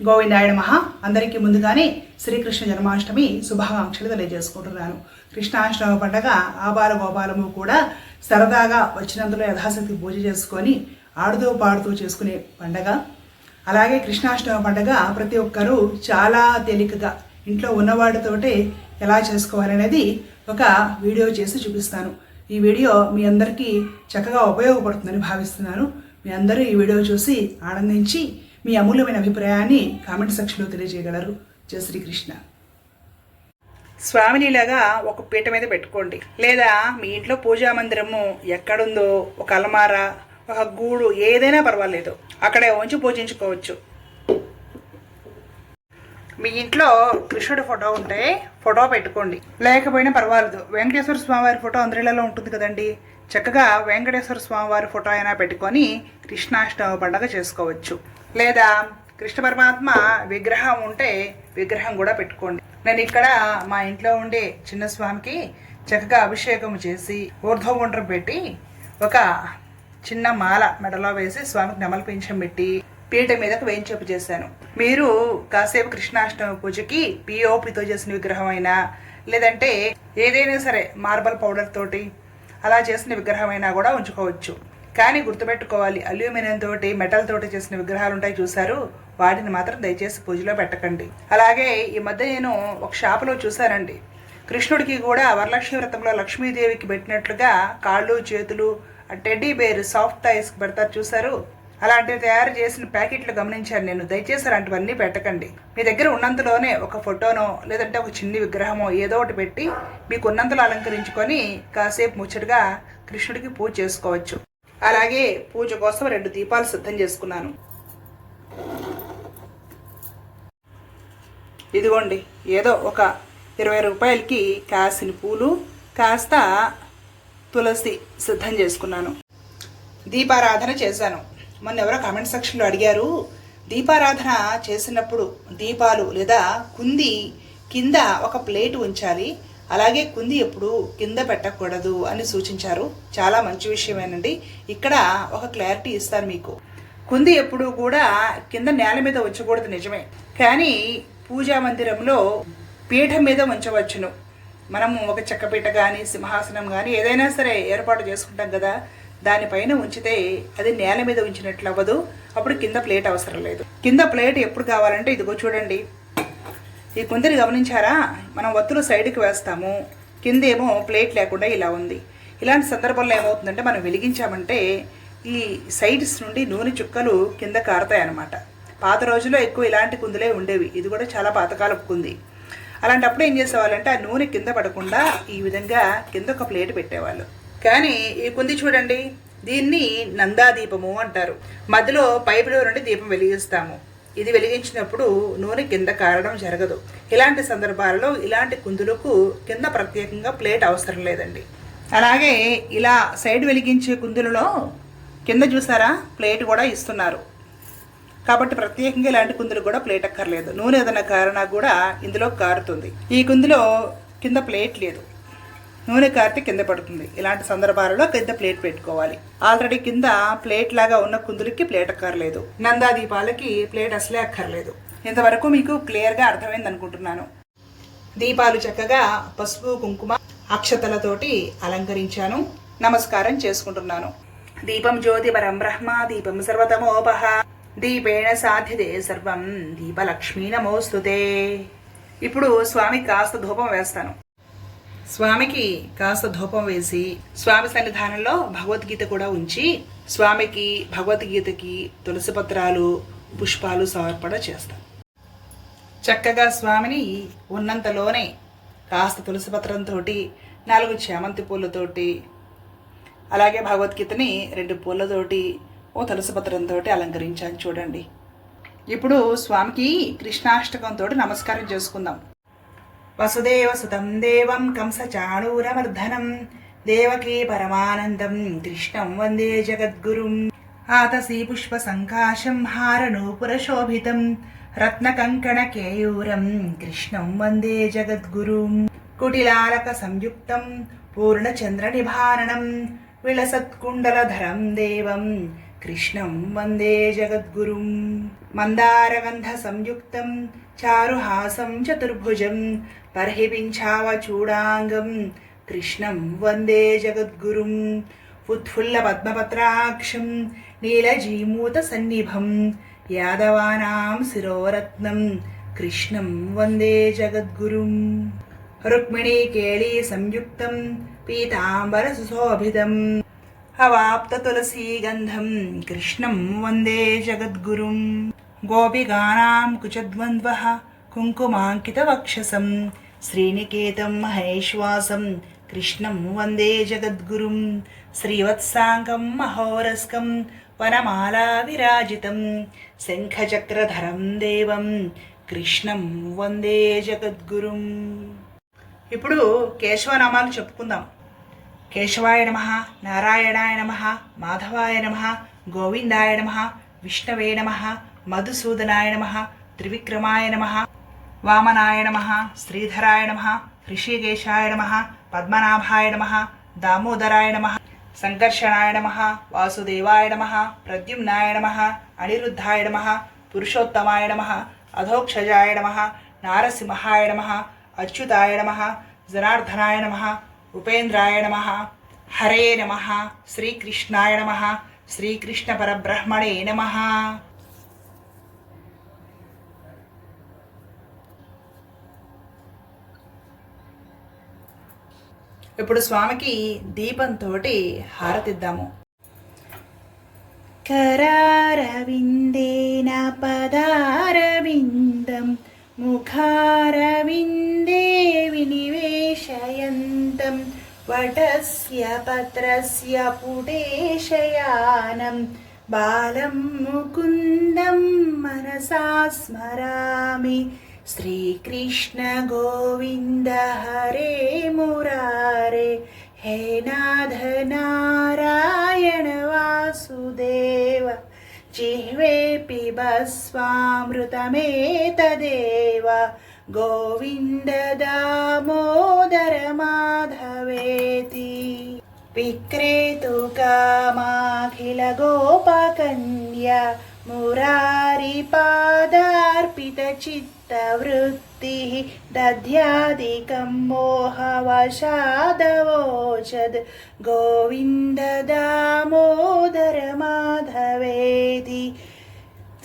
గోవిందాయన మహా అందరికీ ముందుగానే శ్రీకృష్ణ జన్మాష్టమి శుభాకాంక్షలు తెలియజేసుకుంటున్నాను. కృష్ణాష్టమి పండగ ఆబాల గోపాలము కూడా సరదాగా వచ్చినందులో యథాశక్తి పూజ చేసుకొని ఆడుతూ పాడుతూ చేసుకునే పండగ. అలాగే కృష్ణాష్టమి పండగ ప్రతి ఒక్కరూ చాలా తేలికగా ఇంట్లో ఉన్నవాడితోటే ఎలా చేసుకోవాలనేది ఒక వీడియో చేసి చూపిస్తాను. ఈ వీడియో మీ అందరికీ చక్కగా ఉపయోగపడుతుందని భావిస్తున్నాను. మీ అందరూ ఈ వీడియో చూసి ఆనందించి మీ అమూల్యమైన అభిప్రాయాన్ని కామెంట్ సెక్షన్లో తెలియజేయగలరు. జయ శ్రీకృష్ణ. స్వామినిలాగా ఒక పీట మీద పెట్టుకోండి. లేదా మీ ఇంట్లో పూజా మందిరము ఎక్కడుందో ఒక అలమార ఒక గూడు ఏదైనా పర్వాలేదు. అక్కడే ఉంచి పూజించుకోవచ్చు. మీ ఇంట్లో కృష్ణుడి ఫోటో ఉంటే ఫోటో పెట్టుకోండి. లేకపోయినా పర్వాలేదు. వెంకటేశ్వర స్వామివారి ఫోటో అందరిలో ఉంటుంది కదండి. చక్కగా వెంకటేశ్వర స్వామివారి ఫోటో అయినా పెట్టుకొని కృష్ణాష్టమి పండగ చేసుకోవచ్చు. లేదా కృష్ణ పరమాత్మ విగ్రహం ఉంటే విగ్రహం కూడా పెట్టుకోండి. నేను ఇక్కడ మా ఇంట్లో ఉండే చిన్న స్వామికి చక్కగా అభిషేకం చేసి ఊర్ధ్వగుండ్రం పెట్టి ఒక చిన్న మాల మెడలో వేసి స్వామికి నెమలిపించం పెట్టి పీట మీదకు వేయించేపు చేశాను. మీరు కాసేపు కృష్ణాష్టమి పూజకి పిఓపితో చేసిన విగ్రహం అయినా లేదంటే ఏదైనా సరే మార్బల్ పౌడర్ తోటి అలా చేసిన విగ్రహం అయినా కూడా ఉంచుకోవచ్చు. కానీ గుర్తుపెట్టుకోవాలి అల్యూమినియం తోటి మెటల్ తోటి చేసిన విగ్రహాలు ఉంటాయి చూశారు. వాటిని మాత్రం దయచేసి పూజలో పెట్టకండి. అలాగే ఈ మధ్య నేను ఒక షాపులో చూశానండి. కృష్ణుడికి కూడా వరలక్ష్మి వ్రతంలో లక్ష్మీదేవికి పెట్టినట్లుగా కాళ్ళు చేతులు టెడ్డీ బేర్ సాఫ్ట్ ఐస్ పెడతారు చూశారు. అలాంటివి తయారు చేసిన ప్యాకెట్లు గమనించాను నేను. దయచేసి అలాంటివన్నీ పెట్టకండి. మీ దగ్గర ఉన్నంతలోనే ఒక ఫోటోనో లేదంటే ఒక చిన్ని విగ్రహమో ఏదో ఒకటి పెట్టి మీకు ఉన్నంతలో అలంకరించుకొని కాసేపు ముచ్చటగా కృష్ణుడికి పూజ చేసుకోవచ్చు. అలాగే పూజ కోసం రెండు దీపాలు సిద్ధం చేసుకున్నాను. ఇదిగోండి ఏదో ఒక ఇరవై రూపాయలకి కాసిన పూలు కాస్త తులసి సిద్ధం చేసుకున్నాను. దీపారాధన చేశాను. మొన్న ఎవరో కామెంట్ సెక్షన్లో అడిగారు దీపారాధన చేసినప్పుడు దీపాలు లేదా కుంది కింద ఒక ప్లేట్ ఉంచాలి అలాగే కుంది ఎప్పుడు కింద పెట్టకూడదు అని సూచించారు. చాలా మంచి విషయమేనండి. ఇక్కడ ఒక క్లారిటీ ఇస్తారు మీకు. కుంది ఎప్పుడు కూడా కింద నేల మీద ఉంచకూడదు నిజమే. కానీ పూజా మందిరంలో పీఠం మీద ఉంచవచ్చును. మనము ఒక చెక్కపీట కానీ సింహాసనం కానీ ఏదైనా సరే ఏర్పాటు చేసుకుంటాం కదా. దానిపైన ఉంచితే అది నేల మీద ఉంచినట్లు అవ్వదు. అప్పుడు కింద ప్లేట్ అవసరం లేదు. కింద ప్లేట్ ఎప్పుడు కావాలంటే ఇదిగో చూడండి. ఈ కుందరి గమనించారా? మనం ఒత్తులు సైడ్కి వేస్తాము. కిందేమో ప్లేట్ లేకుండా ఇలా ఉంది. ఇలాంటి సందర్భంలో ఏమవుతుందంటే మనం వెలిగించామంటే ఈ సైడ్స్ నుండి నూనె చుక్కలు కింద కారుతాయి అన్నమాట. పాత రోజుల్లో ఎక్కువ ఇలాంటి కుందులే ఉండేవి. ఇది కూడా చాలా పాతకాలపు కుంది. అలాంటప్పుడు ఏం చేసేవాళ్ళంటే ఆ నూనె కింద పడకుండా ఈ విధంగా కింద ఒక ప్లేట్ పెట్టేవాళ్ళు. కానీ ఈ కుంది చూడండి దీన్ని నందాదీపము అంటారు. మధ్యలో పైపులో నుండి దీపం వెలిగిస్తాము. ఇది వెలిగించినప్పుడు నూనె కింద కారడం జరగదు. ఇలాంటి సందర్భాలలో ఇలాంటి కుందులకు కింద ప్రత్యేకంగా ప్లేట్ అవసరం లేదండి. అలాగే ఇలా సైడ్ వెలిగించే కుందులలో కింద చూసారా ప్లేట్ కూడా ఇస్తున్నారు. కాబట్టి ప్రత్యేకంగా ఇలాంటి కుందులు కూడా ప్లేట్ అక్కర్లేదు. నూనె ఏదైనా కారణా కూడా ఇందులో కారుతుంది. ఈ కుందులో కింద ప్లేట్ లేదు. నూనె కారితే కింద పడుతుంది. ఇలాంటి సందర్భాలలో పెద్ద ప్లేట్ పెట్టుకోవాలి. ఆల్రెడీ కింద ప్లేట్ లాగా ఉన్న కుందులకి ప్లేట్ అక్కర్లేదు. నందా దీపాలకి ప్లేట్ అసలే అక్కర్లేదు. ఇంతవరకు మీకు క్లియర్గా అర్థమైంది అనుకుంటున్నాను. దీపాలు చక్కగా పసుపు కుంకుమ అక్షతలతోటి అలంకరించాను. నమస్కారం చేసుకుంటున్నాను. దీపం జ్యోతి పరం బ్రహ్మ దీపం సర్వతమోపహ. దీపేణ సాధ్యతే సర్వం. దీపలక్ష్మీ నమోస్తుతే. ఇప్పుడు స్వామి కాస్త ధూపం వేస్తాను. స్వామికి కాస్త ధూపం వేసి స్వామి సన్నిధానంలో భగవద్గీత కూడా ఉంచి స్వామికి భగవద్గీతకి తులసి పత్రాలు పుష్పాలు సమర్పణ చేస్తాం. చక్కగా స్వామిని ఉన్నంతలోనే కాస్త తులసి పత్రంతో నాలుగు చామంతి పూలతోటి అలాగే భగవద్గీతని రెండు పూలతోటి ఓ తులసి పత్రంతో అలంకరించాను చూడండి. ఇప్పుడు స్వామికి కృష్ణాష్టకంతో నమస్కారం చేసుకుందాం. వసుదేవ సుతం దేవం కంసచాణూరమర్ధనం దేవకీ పరమానందం కృష్ణం వందే జగద్గురుం. ఆతసీ పుష్ప సంకాశం హారనూపురశోభితం రత్నకంకణ కేయూరం కృష్ణం వందే జగద్గురుం. కుటిలాలక సంయుక్తం పూర్ణచంద్ర నిభారణం విలసత్కుండలధరం దేవం కృష్ణం వందే జగద్గురుం. మందారగంధ సంయుక్తం చారుహాసం చతుర్భుజం పర్హిపించావ చూడాంగం. కృష్ణం వందే జగద్గురుం. ఉత్ఫుల్ల పద్మపత్రాక్షం నీలజీమూత సన్నిభం. యాదవానాం శిరోరత్నం కృష్ణం అవాప్త తులసీ గంధం కృష్ణం వందే జగద్గురుం గోపిగానాం కుచద్వంద్వ కుంకుమాంకిత వక్షసం శ్రీనికేతం మహేశ్వాసం కృష్ణం వందే జగద్గురుం శ్రీవత్సాంగం మహోరస్కం వనమాలా విరాజితం శంఖచక్రధరం దేవం కృష్ణం వందే జగద్గురుం ఇప్పుడు కేశవనామాలు చెప్పుకుందాం. కేశవాయ నమ నారాయణాయ నమ మాధవాయ నమ గోవిందాయ నమ విష్ణవే నమ మధుసూదనాయ నమ త్రివిక్రమాయ నమ వామనాయ నమ శ్రీధరాయ నమ హృషికేశాయ నమ పద్మనాభాయ నమ దామోదరాయ నమ సంకర్షణాయ నమ వాసుదేవాయ నమ ప్రద్యుమ్నాయ నమ అనిరుద్ధాయ నమ పురుషోత్తమాయ నమ అధోక్షజాయ నమ నారసింహాయ నమ అచ్యుతాయ నమ జనార్దనాయ నమ ఉపేంద్రాయ నమ హరే నమ శ్రీకృష్ణాయ నమ శ్రీకృష్ణ పరబ్రహ్మణే నమ ఇప్పుడు స్వామికి దీపంతో హారతిద్దాము करारविन्देन पदारविन्दं मुखारविन्दे वटस्य पत्रस्य पुटेशयानं बालं मुकुन्दं मनसा स्मरामि श्रीकृष्णगोविन्द हरे मुरारे हे नाथ नारायण वासुदेव जिह्वे पिबस्वामृतमेतदेव गोविन्द दामोदर माधवेति विक्रेतुकामाखिल गोपकन्या मुरारिपादार्पितचित्तवृत्तिः दध्यादिकं मोहवशादवोचद् गोविन्द दामोदर माधवेति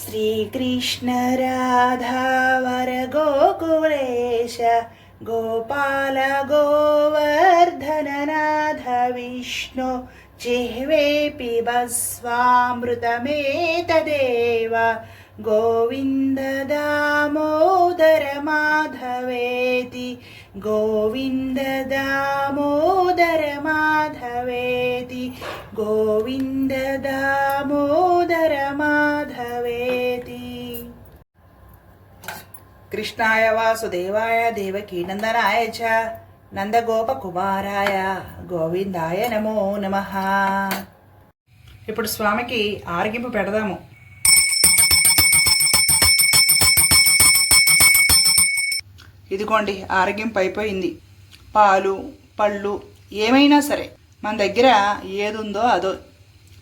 श्रीकृष्ण राधावर गोकुलेश गोपाल गोवर्धननाथ विष्णु जिह्वे पिबस्वामृतमेतदेव गोविन्द दामोदर माधवेति गोविन्द दामोदर माधवेति गोविन्द दामोदर माधवेति కృష్ణాయ వాసుదేవాయ దేవకీనందనాయ చ నందగోపకుమారాయ గోవిందాయ నమో నమ. ఇప్పుడు స్వామికి ఆరగింపు పెడదాము. ఇదిగోండి ఆరగింపు అయిపోయింది. పాలు పళ్ళు ఏమైనా సరే మన దగ్గర ఏదుందో అదో.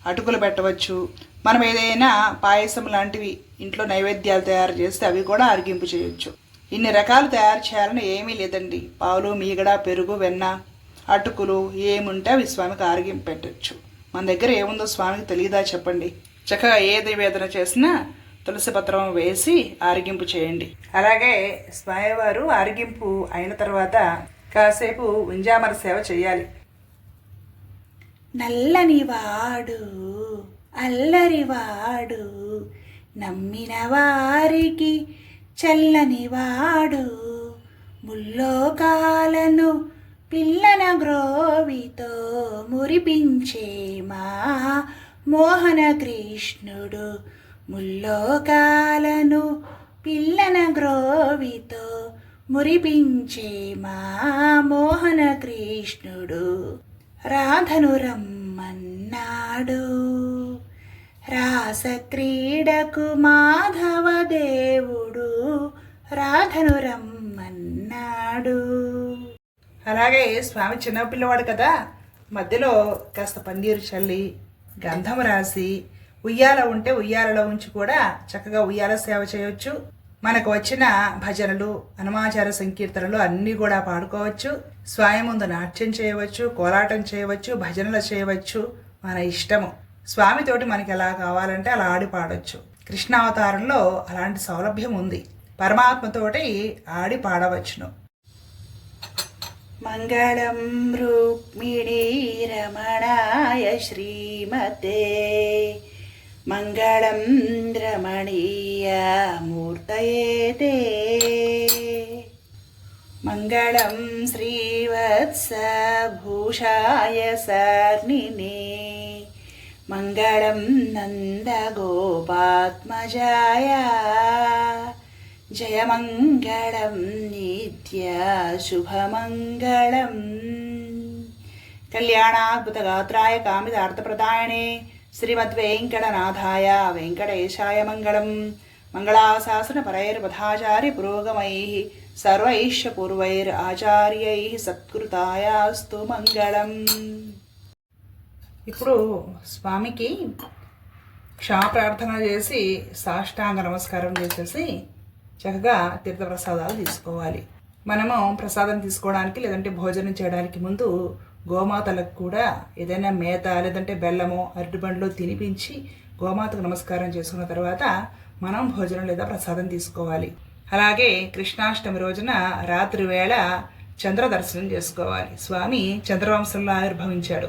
అటుకులు పెట్టవచ్చు. మనం ఏదైనా పాయసం లాంటివి ఇంట్లో నైవేద్యాలు తయారు చేస్తే అవి కూడా అరిగింపు చేయొచ్చు. ఇన్ని రకాలు తయారు చేయాలని ఏమీ లేదండి. పాలు మీగడ పెరుగు వెన్న అటుకులు ఏముంటే అవి స్వామికి ఆరోగ్యం పెట్టచ్చు. మన దగ్గర ఏముందో స్వామికి తెలియదా చెప్పండి. చక్కగా ఏ నివేదన చేసినా తులసి పత్రం వేసి ఆరగింపు చేయండి. అలాగే స్వామివారు ఆరగింపు అయిన తర్వాత కాసేపు ఉంజామర సేవ చేయాలి. నల్లని నల్లనివాడు అల్లరివాడు నమ్మిన వారికి చల్లనివాడు ముల్లోకాలను పిల్లన గ్రోవితో మురిపించే మా మోహన కృష్ణుడు. ముల్లోకాలను పిల్లన గ్రోవితో మురిపించే మా మోహన కృష్ణుడు. రాధను రమ్మన్నాడు. రాసక్రీడకు మాధవ దేవుడు రాధను రమ్మన్నాడు. అలాగే స్వామి చిన్న పిల్లవాడు కదా మధ్యలో కాస్త పందీరు చల్లి గంధం రాసి ఉయ్యాల ఉంటే ఉయ్యాలలో ఉంచి కూడా చక్కగా ఉయ్యాల సేవ చేయొచ్చు. మనకు వచ్చిన భజనలు హనుమాచార సంకీర్తనలు అన్నీ కూడా పాడుకోవచ్చు. స్వామి ముందు నాట్యం చేయవచ్చు కోలాటం చేయవచ్చు భజనలు చేయవచ్చు. మన ఇష్టము. స్వామితోటి మనకి ఎలా కావాలంటే అలా ఆడి పాడొచ్చు. కృష్ణావతారంలో అలాంటి సౌలభ్యం ఉంది. పరమాత్మతోటి ఆడి పాడవచ్చును. మంగళం రుక్మిణీ రమణాయ శ్రీమతే. మంగళం రమణీయ మూర్తయే తే మంగళం శ్రీవత్సభూషాయ సర్ణినే మంగళం నందగోపాత్మజాయ. జయమంగళం నిత్య శుభమంగళం. కళ్యాణాద్భుతగాత్రాయ కామితార్థప్రదాయనే శ్రీమద్వేంకటనాథాయ వెంకటేశాయ మంగళం. మంగళాశాసనపరైర్వధాచార్య పురోగమైः సర్వైశ్చ పూర్వైర్ ఆచార్యైः సత్కృతాయాస్తు మంగళం. ఇప్పుడు స్వామికి క్షమాప్రార్థన చేసి సాష్టాంగ నమస్కారం చేసేసి చక్కగా తీర్థప్రసాదాలు తీసుకోవాలి. మనము ప్రసాదం తీసుకోవడానికి లేదంటే భోజనం చేయడానికి ముందు గోమాతలకు కూడా ఏదైనా మేత లేదంటే బెల్లము అరటిబండ్లు తినిపించి గోమాతకు నమస్కారం చేసుకున్న తర్వాత మనం భోజనం లేదా ప్రసాదం తీసుకోవాలి. అలాగే కృష్ణాష్టమి రోజున రాత్రి వేళ చంద్ర దర్శనం చేసుకోవాలి. స్వామి చంద్రవంశంలో ఆవిర్భవించాడు.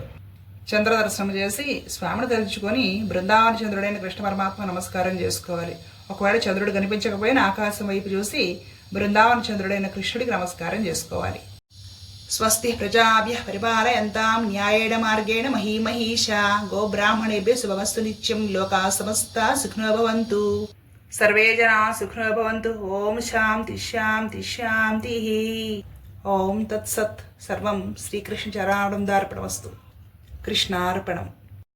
చంద్ర దర్శనం చేసి స్వామిని తలుచుకొని బృందావన చంద్రుడైన కృష్ణ పరమాత్మ నమస్కారం చేసుకోవాలి. ఒకవేళ చంద్రుడు కనిపించకపోయినా ఆకాశం వైపు చూసి బృందావన చంద్రుడైన కృష్ణుడికి నమస్కారం చేసుకోవాలి. స్వస్తి ప్రజాభ్య పరిపాలయంతాం న్యాయేణ మార్గేణ మహీమహీషా గోబ్రాహ్మణేభ్య శుభమస్తు నిత్యం లోకా సమస్త సుఖినో భవంతు. సర్వే జనా సుఖినో భవంతు. ఓం శాంతి శాంతి శాంతి. ఓం తత్సత్. సర్వం శ్రీకృష్ణ చరాడందార్పణమస్తు കൃഷ്ണാർപ്പണം.